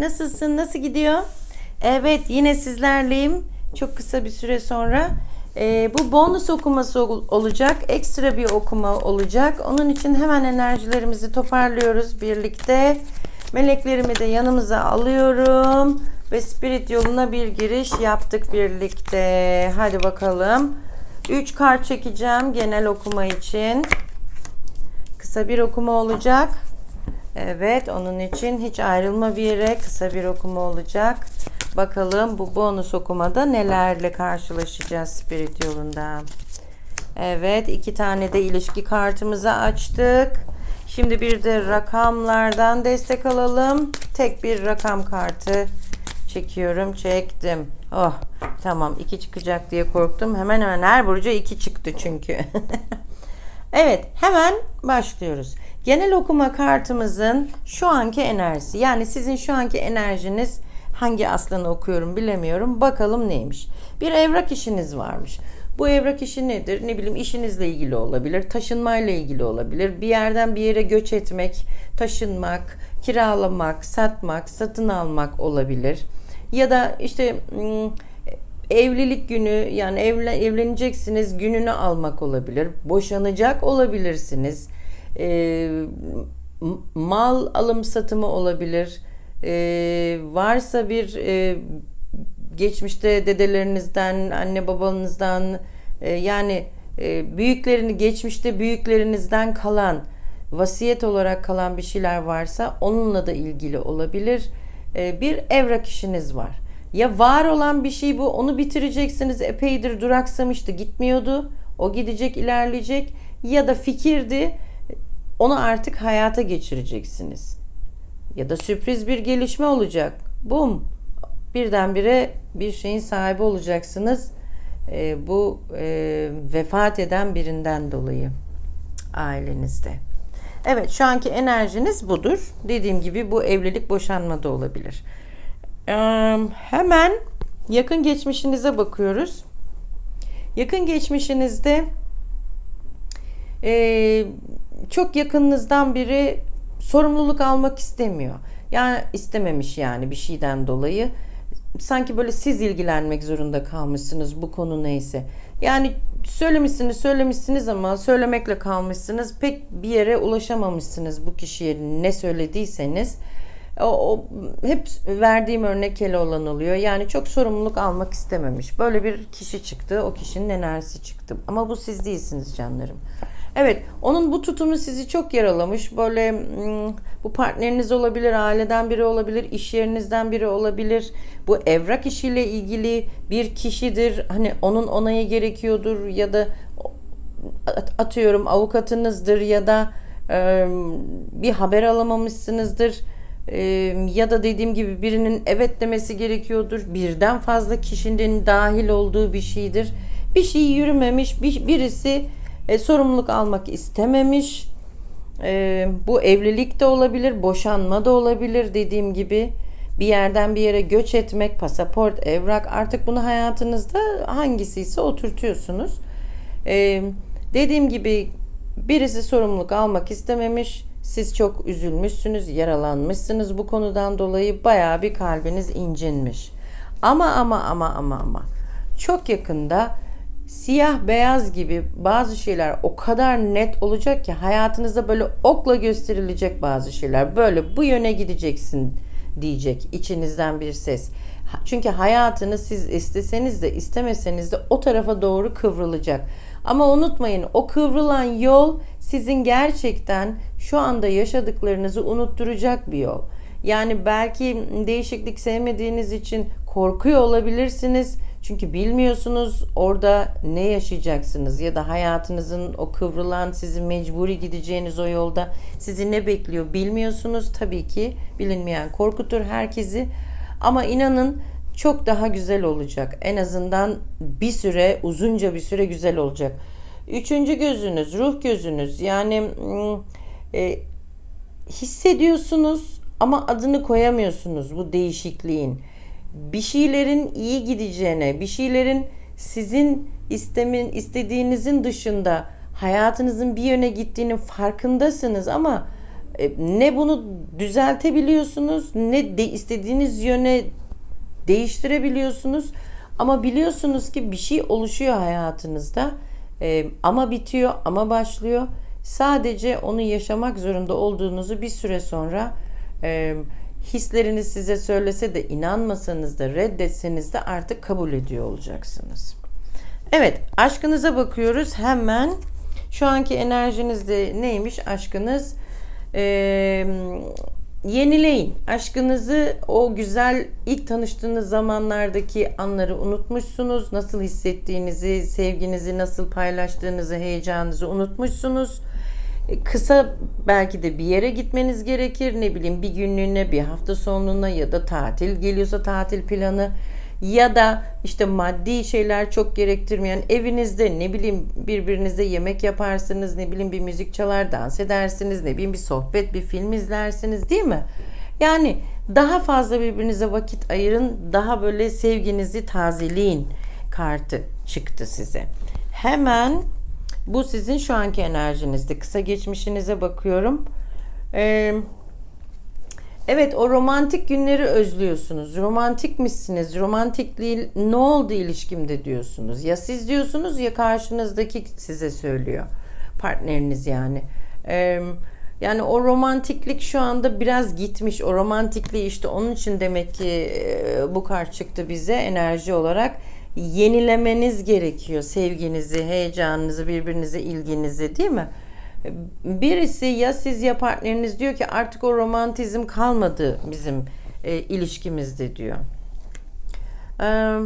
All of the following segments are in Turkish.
Nasılsın? Nasıl gidiyor? Evet yine sizlerleyim. Çok kısa bir süre sonra. Ee, bu bonus okuması ol- olacak. Ekstra bir okuma olacak. Onun için hemen enerjilerimizi toparlıyoruz birlikte. Meleklerimi de yanımıza alıyorum. Ve spirit yoluna bir giriş yaptık birlikte. Hadi bakalım. 3 kart çekeceğim genel okuma için. Kısa bir okuma olacak. Evet onun için hiç ayrılma bir yere kısa bir okuma olacak. Bakalım bu bonus okumada nelerle karşılaşacağız spirit yolunda. Evet iki tane de ilişki kartımızı açtık. Şimdi bir de rakamlardan destek alalım. Tek bir rakam kartı çekiyorum. Çektim. Oh tamam iki çıkacak diye korktum. Hemen hemen her burcu iki çıktı çünkü. Evet, hemen başlıyoruz. Genel okuma kartımızın şu anki enerjisi. Yani sizin şu anki enerjiniz hangi aslanı okuyorum bilemiyorum. Bakalım neymiş. Bir evrak işiniz varmış. Bu evrak işi nedir? Ne bileyim işinizle ilgili olabilir, taşınmayla ilgili olabilir. Bir yerden bir yere göç etmek, taşınmak, kiralamak, satmak, satın almak olabilir. Ya da işte ım, evlilik günü yani evlen, evleneceksiniz gününü almak olabilir. Boşanacak olabilirsiniz. M- mal alım satımı olabilir. Ee, varsa bir e, geçmişte dedelerinizden, anne babanızdan e, yani e, büyüklerini geçmişte büyüklerinizden kalan vasiyet olarak kalan bir şeyler varsa onunla da ilgili olabilir. E, bir evrak işiniz var. Ya var olan bir şey bu onu bitireceksiniz epeydir duraksamıştı gitmiyordu. O gidecek ilerleyecek ya da fikirdi onu artık hayata geçireceksiniz. Ya da sürpriz bir gelişme olacak. Bum birdenbire bir şeyin sahibi olacaksınız. E, bu e, vefat eden birinden dolayı ailenizde. Evet şu anki enerjiniz budur. Dediğim gibi bu evlilik boşanma da olabilir. Ee, hemen yakın geçmişinize bakıyoruz. Yakın geçmişinizde e, çok yakınınızdan biri sorumluluk almak istemiyor. Yani istememiş yani bir şeyden dolayı. Sanki böyle siz ilgilenmek zorunda kalmışsınız bu konu neyse. Yani söylemişsiniz söylemişsiniz ama söylemekle kalmışsınız. Pek bir yere ulaşamamışsınız bu kişiye ne söylediyseniz. O, o hep verdiğim örnek Keloğlan oluyor. Yani çok sorumluluk almak istememiş. Böyle bir kişi çıktı. O kişinin enerjisi çıktı. Ama bu siz değilsiniz canlarım. Evet, onun bu tutumu sizi çok yaralamış. Böyle hmm, bu partneriniz olabilir, aileden biri olabilir, iş yerinizden biri olabilir. Bu evrak işiyle ilgili bir kişidir. Hani onun onayı gerekiyordur ya da at- atıyorum avukatınızdır ya da bir haber alamamışsınızdır. Ya da dediğim gibi birinin evet demesi gerekiyordur. Birden fazla kişinin dahil olduğu bir şeydir. Bir şey yürümemiş, bir, birisi e, sorumluluk almak istememiş. E, bu evlilik de olabilir, boşanma da olabilir dediğim gibi. Bir yerden bir yere göç etmek, pasaport, evrak artık bunu hayatınızda hangisi ise oturtuyorsunuz. E, dediğim gibi birisi sorumluluk almak istememiş. Siz çok üzülmüşsünüz, yaralanmışsınız bu konudan dolayı bayağı bir kalbiniz incinmiş. Ama ama ama ama ama çok yakında siyah beyaz gibi bazı şeyler o kadar net olacak ki hayatınızda böyle okla gösterilecek bazı şeyler. Böyle bu yöne gideceksin diyecek içinizden bir ses. Çünkü hayatınız siz isteseniz de istemeseniz de o tarafa doğru kıvrılacak. Ama unutmayın o kıvrılan yol sizin gerçekten şu anda yaşadıklarınızı unutturacak bir yol. Yani belki değişiklik sevmediğiniz için korkuyor olabilirsiniz. Çünkü bilmiyorsunuz orada ne yaşayacaksınız ya da hayatınızın o kıvrılan sizi mecburi gideceğiniz o yolda sizi ne bekliyor bilmiyorsunuz. Tabii ki bilinmeyen korkutur herkesi. Ama inanın çok daha güzel olacak. En azından bir süre, uzunca bir süre güzel olacak. Üçüncü gözünüz, ruh gözünüz. Yani mm, e, hissediyorsunuz ama adını koyamıyorsunuz bu değişikliğin. Bir şeylerin iyi gideceğine, bir şeylerin sizin istemin istediğinizin dışında hayatınızın bir yöne gittiğinin farkındasınız ama E, ne bunu düzeltebiliyorsunuz ne de istediğiniz yöne değiştirebiliyorsunuz. Ama biliyorsunuz ki bir şey oluşuyor hayatınızda. E, ama bitiyor ama başlıyor. Sadece onu yaşamak zorunda olduğunuzu bir süre sonra e, hisleriniz size söylese de inanmasanız da reddetseniz de artık kabul ediyor olacaksınız. Evet aşkınıza bakıyoruz hemen. Şu anki enerjinizde neymiş aşkınız? Ee, yenileyin. Aşkınızı o güzel ilk tanıştığınız zamanlardaki anları unutmuşsunuz. Nasıl hissettiğinizi, sevginizi nasıl paylaştığınızı, heyecanınızı unutmuşsunuz. E, Kısa belki de bir yere gitmeniz gerekir. Ne bileyim bir günlüğüne, bir hafta sonluğuna ya da tatil geliyorsa tatil planı ya da işte maddi şeyler çok gerektirmeyen evinizde ne bileyim birbirinize yemek yaparsınız ne bileyim bir müzik çalar dans edersiniz ne bileyim bir sohbet bir film izlersiniz değil mi? Yani daha fazla birbirinize vakit ayırın daha böyle sevginizi tazeleyin kartı çıktı size. Hemen bu sizin şu anki enerjinizde kısa geçmişinize bakıyorum. Eee Evet o romantik günleri özlüyorsunuz. Romantik misiniz? Romantikliği ne oldu ilişkimde diyorsunuz. Ya siz diyorsunuz ya karşınızdaki size söylüyor. Partneriniz yani. Ee, yani o romantiklik şu anda biraz gitmiş. O romantikliği işte onun için demek ki bu kart çıktı bize enerji olarak. Yenilemeniz gerekiyor sevginizi, heyecanınızı, birbirinize ilginizi değil mi? Birisi ya siz ya partneriniz diyor ki artık o romantizm kalmadı bizim e, ilişkimizde diyor. Ee,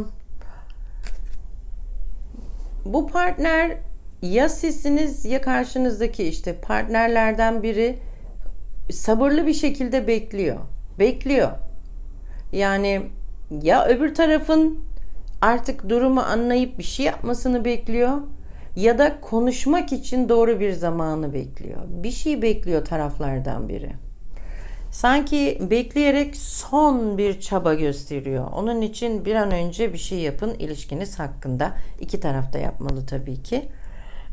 bu partner ya sizsiniz ya karşınızdaki işte partnerlerden biri sabırlı bir şekilde bekliyor. Bekliyor. Yani ya öbür tarafın artık durumu anlayıp bir şey yapmasını bekliyor ya da konuşmak için doğru bir zamanı bekliyor. Bir şey bekliyor taraflardan biri. Sanki bekleyerek son bir çaba gösteriyor. Onun için bir an önce bir şey yapın ilişkiniz hakkında. İki tarafta yapmalı tabii ki.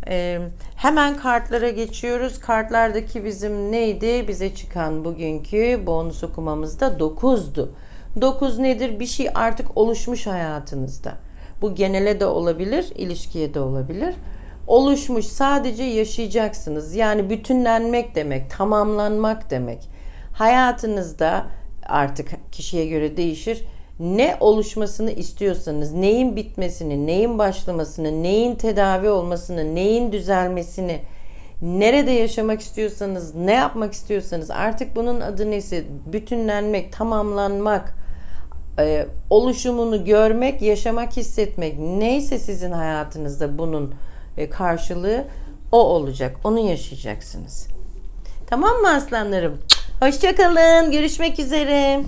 Ee, hemen kartlara geçiyoruz. Kartlardaki bizim neydi? Bize çıkan bugünkü bonus okumamızda 9'du. 9 nedir? Bir şey artık oluşmuş hayatınızda. Bu genele de olabilir, ilişkiye de olabilir. Oluşmuş sadece yaşayacaksınız. Yani bütünlenmek demek, tamamlanmak demek. Hayatınızda artık kişiye göre değişir. Ne oluşmasını istiyorsanız, neyin bitmesini, neyin başlamasını, neyin tedavi olmasını, neyin düzelmesini, nerede yaşamak istiyorsanız, ne yapmak istiyorsanız artık bunun adı neyse bütünlenmek, tamamlanmak, e, oluşumunu görmek, yaşamak, hissetmek neyse sizin hayatınızda bunun e, karşılığı o olacak. Onu yaşayacaksınız. Tamam mı aslanlarım? Hoşçakalın. Görüşmek üzere.